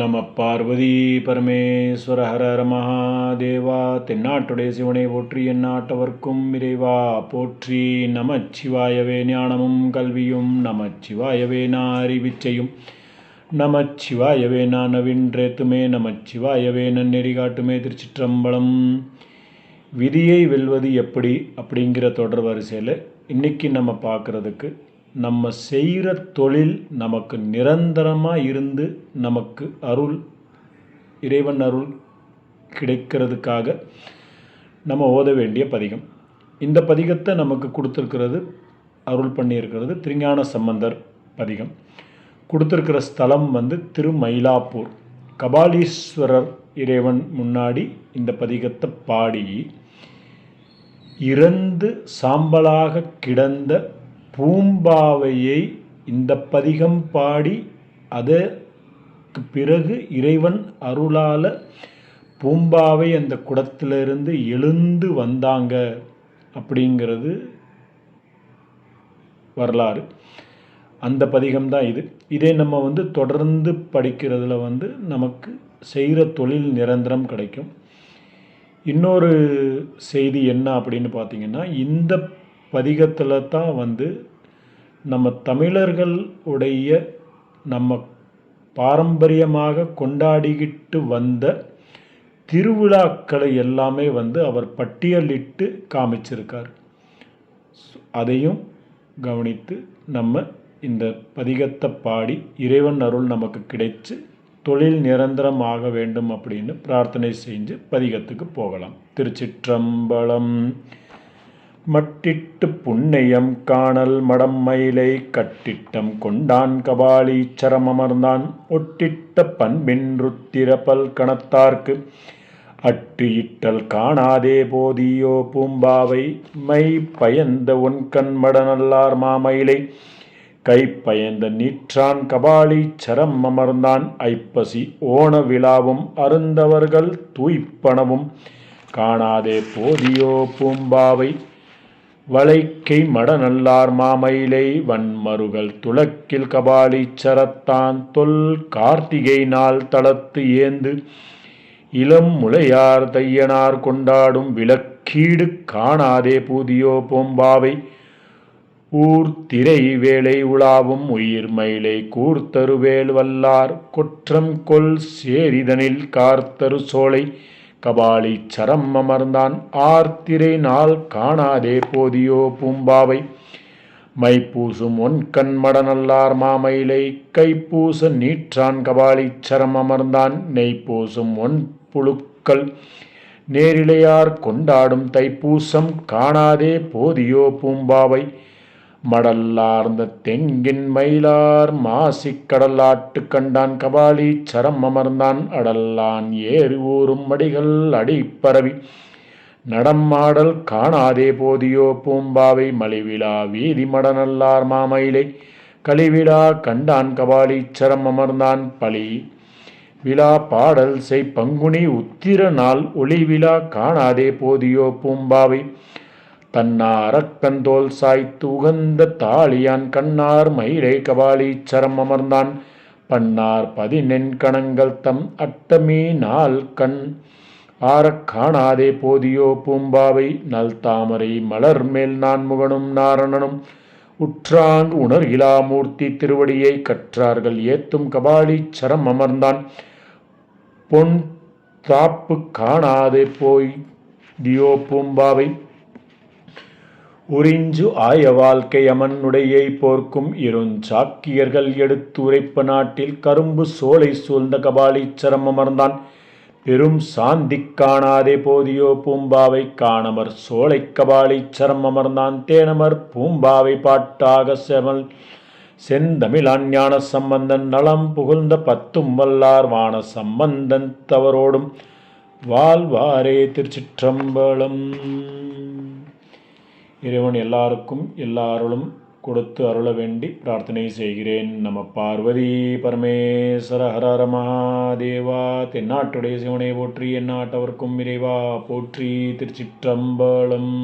நம பார்வதி பரமேஸ்வர ஹர மகாதேவா தென்னாட்டுடைய சிவனை போற்றி எந்நாட்டவர்க்கும் இறைவா போற்றி. நமச்சிவாயவே ஞானமும் கல்வியும் நமச்சிவாயவே நான் அறிவிச்சையும் நமச்சிவாயவே நான் நவின்றேத்துமே நமச்சிவாயவே நன்னெறி காட்டுமே திருச்சிற்றம்பலம். விதியை வெல்வது எப்படி? அப்படிங்கிற தொடர் வரிசையில் இன்றைக்கி நம்ம பார்க்குறதுக்கு நம்ம செய்கிற தொழில் நமக்கு நிரந்தரமாக இருந்து நமக்கு அருள் இறைவன் அருள் கிடைக்கிறதுக்காக நம்ம ஓத வேண்டிய பதிகம். இந்த பதிகத்தை நமக்கு கொடுத்துருக்கிறது அருள் பண்ணியிருக்கிறது திருஞான சம்பந்தர் பதிகம். கொடுத்துருக்கிற ஸ்தலம் வந்து திருமயிலாப்பூர். கபாலீஸ்வரர் இறைவன் முன்னாடி இந்த பதிகத்தை பாடி இறந்து சாம்பலாக கிடந்த பூம்பாவையை இந்த பதிகம் பாடி அதற்கு பிறகு இறைவன் அருளால் பூம்பாவை அந்த குடத்திலிருந்து எழுந்து வந்தாங்க அப்படிங்கிறது வரலாறு. அந்த பதிகம் தான் இது. இதே நம்ம வந்து தொடர்ந்து படிக்கிறதுல வந்து நமக்கு செய்கிற தொழில் நிரந்தரம் கிடைக்கும். இன்னொரு செய்தி என்ன அப்படின்னு பார்த்தீங்கன்னா இந்த பதிகத்தில் தான் வந்து நம்ம தமிழர்கள் உடைய நம்ம பாரம்பரியமாக கொண்டாடிக்கிட்டு வந்த திருவிழாக்களை எல்லாமே வந்து அவர் பட்டியலிட்டு காமிச்சிருக்கார். அதையும் கவனித்து நம்ம இந்த பதிகத்தை பாடி இறைவன் அருள் நமக்கு கிடைச்சு தொழில் நிரந்தரம் ஆக வேண்டும் அப்படின்னு பிரார்த்தனை செஞ்சு பதிகத்துக்கு போகலாம். திருச்சிற்றம்பலம் மட்டிட்டு புண்ணியம் காணல் மடம் மயிலை கட்டிட்டம் கொண்டான் கபாலீச்சரம் அமர்ந்தான் ஒட்டிட்ட பண்பின் ருத்திர பல் கணத்தார்க்கு அட்டு இட்டல் காணாதே போதியோ பூம்பாவை. மை பயந்த உன் மடநல்லார் மாமயிலை கைப்பயந்த நீற்றான் கபாலீச்சரம் சரம் அமர்ந்தான் ஐப்பசி ஓண விழாவும் அருந்தவர்கள் தூய்ப்பணவும் காணாதே போதியோ பூம்பாவை. வளைக்கை மடநல்லார் மாமயிலை வன்மருகள் துளக்கில் கபாலீச்சரத்தான் தொல் கார்த்திகை நாள் தளத்து ஏந்து இளம் முளையார் தையனார் கொண்டாடும் விளக்கீடு காணாதே பூதியோ பொம்பாவை. ஊர் திரை வேலை உலாவும் உயிர் மயிலை கூர்த்தருவேல் வல்லார் குற்றம் கொல் சேரிதனில் கார்த்தரு சோலை கபாலி சரம் அமர்ந்தான் ஆர்த்திரை நாள் காணாதே போதியோ பூம்பாவை. மைப்பூசும் ஒன்கண் மடநல்லார் மாமயிலை. கைப்பூச நீற்றான் கபாலி சரம் அமர்ந்தான் நெய்ப்பூசும் ஒன் புழுக்கள். நேரிழையார் கொண்டாடும் தைப்பூசம் காணாதே போதியோ பூம்பாவை. மடல்லார்ந்த தெங்கின் மயிலார் மாசிக் கடலாட்டு கண்டான் கபாலி சரம் அமர்ந்தான் அடல்லான் ஏறு ஊறும் மடிகள் அடிப்பரவி. நடமாடல் காணாதே போதியோ பூம்பாவை மலிவிழா வீதி மடநல்லார் மாமயிலை. கலிவிழா கண்டான் கபாலி சரம் அமர்ந்தான் பலி. விழா பாடல் செய் பங்குனி உத்திர நாள் ஒளி விழா காணாதே போதியோ பூம்பாவை. தன்னாரக்கந்தோல் சாய்த்து உகந்த தாளியான் கண்ணார் மயிலை கபாலீச்சரம் அமர்ந்தான். பன்னார் பதினெண்கணங்கள் தம் அட்டமே நாள் கண். ஆறக் காணாதே போதியோ பூம்பாவை நல் தாமரை மலர் மேல் நான் முகனும் நாரணனும். உற்றாங் உணர்கிலா மூர்த்தி திருவடியை கற்றார்கள் ஏத்தும் கபாலீச்சரம் அமர்ந்தான். பொன் தாப்பு காணாதே போய் தியோ பூம்பாவை உறிஞ்சு ஆய வாழ்க்கை அமனுடையை போர்க்கும் இருஞ்சாக்கியர்கள் எடுத்துரைப்ப நாட்டில் கரும்பு சோலை சூழ்ந்த கபாலீச்சரம் அமர்ந்தான். பெரும் சாந்தி காணாதே போதியோ பூம்பாவை காணமர் சோலை கபாலீச்சரம் அமர்ந்தான். தேனமர் பூம்பாவை பாட்டாக செமல் செந்தமிழான் ஞான சம்பந்தன் நலம் புகழ்ந்த பத்தும் வல்லார் வான சம்பந்தன் தவறோடும் வாழ்வாரே திருச்சிற்றம்பலம். இறைவன் எல்லாருக்கும் எல்லா அருளும் கொடுத்து அருள வேண்டி பிரார்த்தனை செய்கிறேன். நம்ம பார்வதி பரமேஸ்வர ஹரர மகாதேவா தென்னாட்டுடைய சிவனை போற்றி எந்நாட்டவர்க்கும் இறைவா போற்றி திருச்சிற்றம்பலம்.